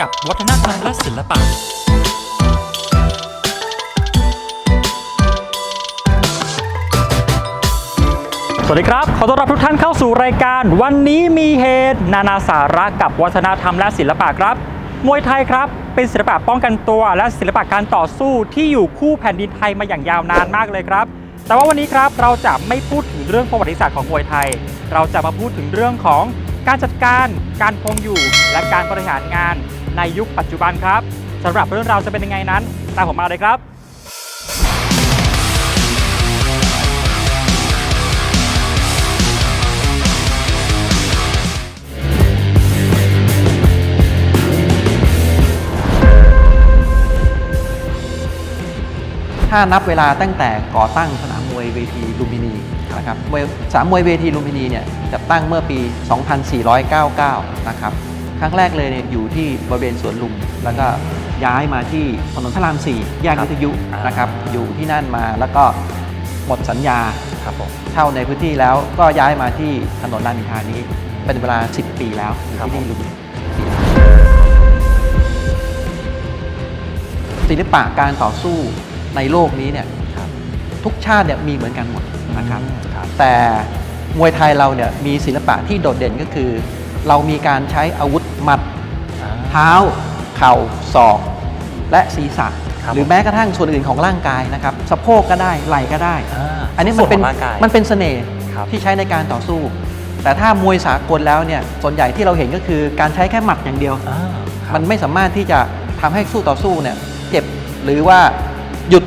กับวัฒนธรรมและศิลปะสวัสดีครับ ขอต้อนรับทุกท่านเข้าสู่รายการวันนี้มีเหตุ นานาสาระกับวัฒนธรรมและศิลปะครับ มวยไทยครับ เป็นศิลปะป้องกันตัว และศิลปะการต่อสู้ที่อยู่คู่แผ่นดินไทยมาอย่างยาวนานมากเลยครับ แต่ว่าวันนี้ครับเราจะไม่พูดถึงเรื่องประวัติศาสตร์ของมวยไทย เราจะมาพูดถึงเรื่องของการจัดการ การคงอยู่ และการบริหารงาน ในยุคปัจจุบันครับสำหรับเรื่องราวจะเป็นยังไงนั้น ตามผมมาเลยครับถ้านับเวลาตั้งแต่ก่อตั้งสนามมวยเวทีลุมพินีนะครับสนามมวยเวทีลุมพินีเนี่ยจัดตั้งเมื่อปี 2499 นะครับ ครั้งแรกเลยเนี่ยอยู่ที่บริเวณสวนลุม แล้วก็ย้ายมาที่ถนนพระราม 4 แยกครับวิทยุอ่านนะครับอยู่ที่นั่นมาแล้วก็หมดสัญญาครับผมเช่าในพื้นที่แล้วก็ย้ายมาที่ถนนรามอินทรานี้ เป็นเวลา 10 ปีแล้วอยู่ครับที่ผมนี่ลุมพินีศิลปะการต่อสู้ในโลกนี้เนี่ยครับทุกชาติเนี่ยมีเหมือนกันหมดนะครับครับแต่มวยไทยเราเนี่ยมีศิลปะที่โดดเด่นก็คือ เรามีการใช้อาวุธหมัด เท้า เข่าศอก และศีรษะ ครับหรือแม้กระทั่งส่วนอื่นของร่างกายนะครับสะโพกก็ได้ไหล่ก็ได้าอันนี้มันเป็นส่วของร่างกายมันเป็นเสน่ห์ครับ ที่ใช้ในการต่อสู้ แต่ถ้ามวยสากลแล้วเนี่ยส่วนใหญ่ที่เราเห็นก็คือการใช้แค่หมัดอย่างเดียว อ่าครับ มันไม่สามารถที่จะทำให้สู้ต่อสู้เนี่ยเจ็บหรือว่าหยุด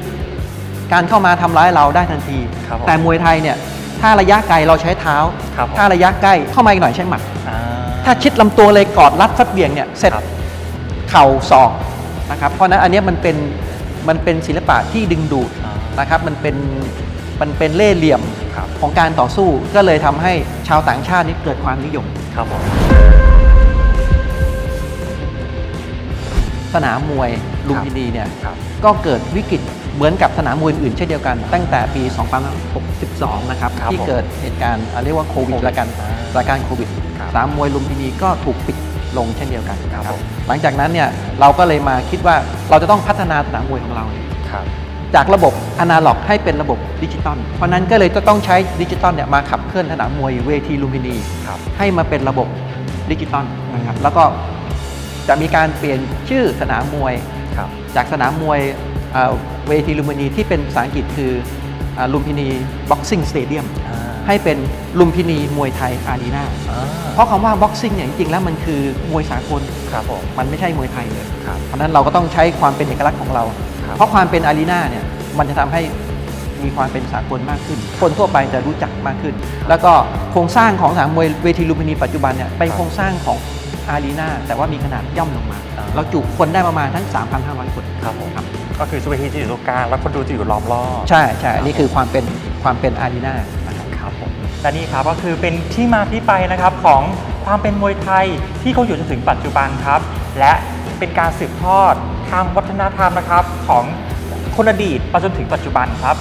การเข้ามาทำร้ายเราได้ทันที ครับผมแต่มวยไทยเนี่ยถ้าระยะไกลเราใช้เท้า ครับผม ถ้าระยะใกล้เข้ามาอีกหน่อยใช้หมัดอ่า ถ้าชิดลำตัวเลยกอดรัดฟัดเบี่ยงเนี่ยเสร็จครับเข่าศอกนะครับเพราะฉะนั้นอันเนี้ยมันเป็นมันเป็นศิลปะที่ดึงดูดอ่านะครับมันเป็นมันเป็นเล่ห์เหลี่ยมครับของการต่อสู้ก็เลยทำให้ชาวต่างชาตินี่เกิดความนิยมครับผมสนามมวยลุมพินีเนี่ยครับก็เกิดวิกฤต เหมือนกับสนามมวยอื่นเช่นเดียวกัน ตั้งแต่ปี 2562 นะครับครับที่ผมเกิดเหตุการณ์อะเรียกว่าโควิดโควิดละกันอ่าสถานการณ์โควิดครับสนามมวยลุมพินีก็ถูกปิดลงเช่นเดียวกันนะคครัรับบผมหลังจากนั้นเนี่ยเราก็เลยมาคิดว่าเราจะต้องพัฒนาสนามมวยของเราเนี่ยครับจากระบบอนาล็อกให้เป็นระบบดิจิตอล เพราะฉะนั้นก็เลยจะต้องใช้ดิจิตอลเนี่ยมาขับเคลื่อนสนามมวยเวทีลุมพินีครับให้มาเป็นระบบดิจิตอลนะครับแล้วก็จะมีการเปลี่ยนชื่อสนามมวยครับจากสนามมวย เอ่อเวทีลุมพินีที่เป็นภาษาอังกฤษคือลุมพินีบ็อกซิ่งสเตเดียมอ่าให้เป็นลุมพินีมวยไทยอารีนาอ่าเพราะคำว่าบ็อกซิ่งเนี่ยจริงๆแล้วมันคือมวยสากลครับผมมันไม่ใช่มวยไทยเลยครับเพราะฉะนั้นเราก็ต้องใช้ความเป็นเอกลักษณ์ของเราครับเพราะความเป็นอารีนาเนี่ยมันจะทำให้มีความเป็นสากลมากขึ้น คนทั่วไปจะรู้จักมากขึ้น แล้วก็โครงสร้างของสนามมวยเวทีลุมพินีปัจจุบันเนี่ยเป็นโครงสร้างของอารีนาแต่ว่ามีขนาดย่อมลงมาอ่าเราจุคนได้ประมาณทั้ง 3,500 คนครับผม ครับก็คือสเวทีจะอยู่ตรงกลางแล้วคนดูจะอยู่ล้อมรอบใช่ใช่อันนี่คือความเป็นความเป็นอารีนานะครับครับผมและนี่ครับก็คือเป็นที่มาที่ไปนะครับของความเป็นมวยไทยที่เขาอยู่จนถึงปัจจุบันครับ และเป็นการสืบทอดทางวัฒนธรรมนะครับของคนอดีตมาจนถึงปัจจุบันครับ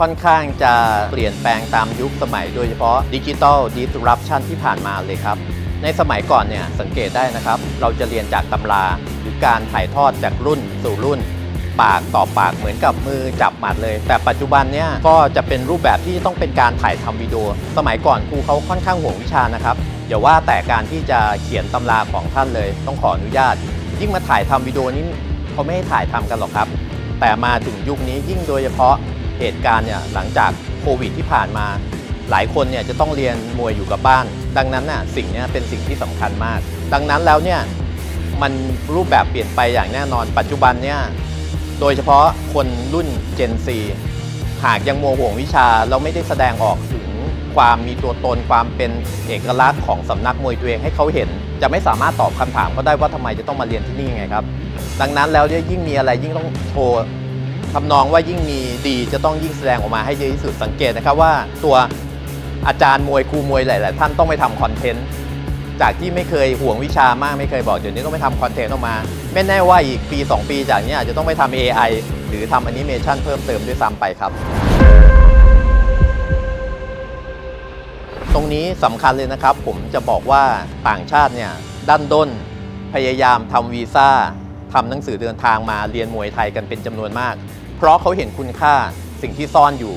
ค่อนข้างจะเปลี่ยนแปลงตามยุคสมัยโดยเฉพาะดิจิ t a ลดิสรัปชันที่ผ่านมาเลยครับ ในสมัยก่อนเนี่ยสังเกตได้นะครับ เราจะเรียนจากตำราหรือการถ่ายทอดจากรุ่นสู่รุ่น ปากต่อปากเหมือนกับมือจับหมัดเลย แต่ปัจจุบันเนี่ยก็จะเป็นรูปแบบที่ต้องเป็นการถ่ายทำวิดีโอ สมัยก่อนครูเขาค่อนข้างห่วงวิชานะครับอย่าว่าแต่การที่จะเขียนตำราของท่านเลย ต้องขออนุญาต ยิ่งมาถ่ายทำวิดีโอนี้เขาไม่ให้ถ่ายทำกันหรอกครับ แต่มาถึงยุคนี้ยิ่งโดยเฉพาะ เหตุการณ์เนี่ยหลังจากโควิดที่ผ่านมา หลายคนเนี่ยจะต้องเรียนมวยอยู่กับบ้าน ดังนั้นน่ะสิ่งเนี้ยเป็นสิ่งที่สำคัญมาก ดังนั้นแล้วเนี่ยมันรูปแบบเปลี่ยนไปอย่างแน่นอน ปัจจุบันเนี่ยโดยเฉพาะคนรุ่น Gen Z หากยังโมวห่วงวิชาเราไม่ได้แสดงออกถึงความมีตัวตนความเป็นเอกลักษณ์ของสำนักมวยตัวเองให้เขาเห็น จะไม่สามารถตอบคำถามเขาได้ว่าทำไมจะต้องมาเรียนที่นี่ไงครับ ดังนั้นแล้วเนี่ยยิ่งมีอะไรยิ่งต้องโชว์ ทำนองว่ายิ่งมีดีจะต้องยิ่งแสดงออกมาให้เยอะที่สุดสังเกตนะครับว่าตัวอาจารย์มวยครูมวยหลาย ๆ ท่านต้องไปทำคอนเทนต์จากที่ไม่เคยห่วงวิชามากไม่เคยบอกเดี๋ยวนี้ต้องไปทำคอนเทนต์ออกมา ไม่แน่ว่าอีกปี 2 ปีจากนี้อาจจะต้องไปทำ AI หรือทำแอนิเมชันเพิ่มเติมด้วยซ้ำไปครับ ตรงนี้สำคัญเลยนะครับ ผมจะบอกว่าต่างชาติเนี่ยด้านด้น พยายามทำวีซ่าทำหนังสือเดินทางมาเรียนมวยไทยกันเป็นจำนวนมาก เพราะเขาเห็นคุณค่าสิ่งที่ซ่อนอยู่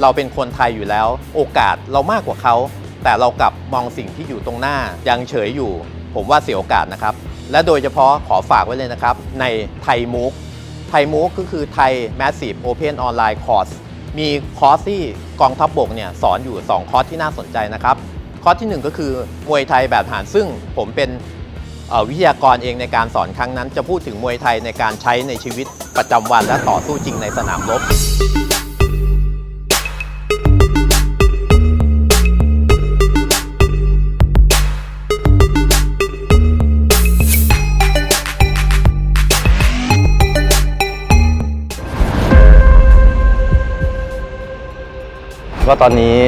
เราเป็นคนไทยอยู่แล้ว โอกาสเรามากกว่าเขา แต่เรากลับมองสิ่งที่อยู่ตรงหน้ายังเฉยอยู่ ผมว่าเสียโอกาสนะครับ และโดยเฉพาะขอฝากไว้เลยนะครับ ในไทยมุกไทยมูกก็คือไทย Massive Open Online Course มีคอร์สที่กองทัพบบกเนี่ยสอนอยู่ 2 คอร์สที่น่าสนใจนะครับ คอร์สที่ 1 ก็คือมวยไทยแบบฐานซึ่งผมเป็น วิทยากรเองในการสอนครั้งนั้น จะพูดถึงมวยไทยในการใช้ในชีวิตประจำวันและต่อสู้จริงในสนามรบก็ตอนนี้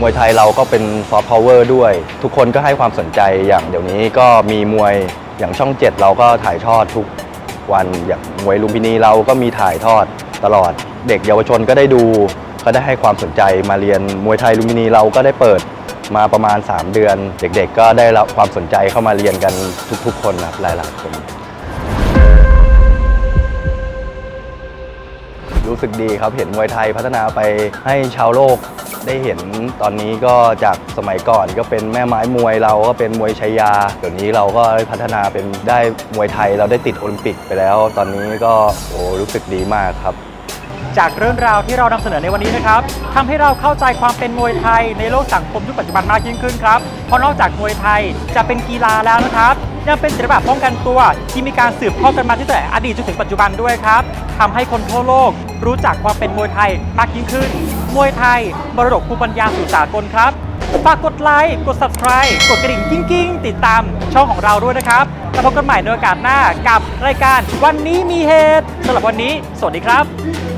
มวยไทยเราก็เป็นซอฟต์พาวเวอร์ด้วย ทุกคนก็ให้ความสนใจอย่างเดี๋ยวนี้ก็มีมวยอย่างช่อง 7 เราก็ถ่ายทอดทุกวันอย่างมวยลุมพินีเราก็มีถ่ายทอดตลอด เด็กเยาวชนก็ได้ดู ก็ได้ให้ความสนใจมาเรียนมวยไทยลุมพินีเราก็ได้เปิดมาประมาณ 3 เดือน เด็กๆ ก็ได้รับความสนใจเข้ามาเรียนกันทุก ๆ คนนะครับหลายๆคนรู้สึกดีครับเห็นมวยไทยพัฒนาไปให้ชาวโลก ได้เห็นตอนนี้ก็จากสมัยก่อนก็เป็นแม่ไม้มวยเราก็เป็นมวยชัยยาเดี๋ยวนี้เราก็พัฒนาเป็นได้มวยไทยเราได้ติดโอลิมปิกไปแล้ว ตอนนี้ก็โอ้รู้สึกดีมากครับจากเรื่องราวที่เรานำเสนอในวันนี้นะครับทำให้เราเข้าใจความเป็นมวยไทยในโลกสังคมยุคปัจจุบันมากยิ่งขึ้นครับ เพราะนอกจากมวยไทยจะเป็นกีฬาแล้วนะครับ ยังเป็นศิลปะป้องกันตัว ที่มีการสืบทอดกันมาตั้งแต่อดีตจนถึงปัจจุบันด้วยครับทำให้คนทั่วโลกรู้จักความเป็นมวยไทยมากยิ่งขึ้น มวยไทยมรดกภูมิปัญญาสู่สากลครับฝากกดไลค์กด subscribe กดกระดิ่งกิ้งๆ ติดตามช่องของเราด้วยนะครับแล้วพบกันใหม่ในโอกาสหน้ากับรายการวันนี้มีเหตุสำหรับวันนี้ สวัสดีครับ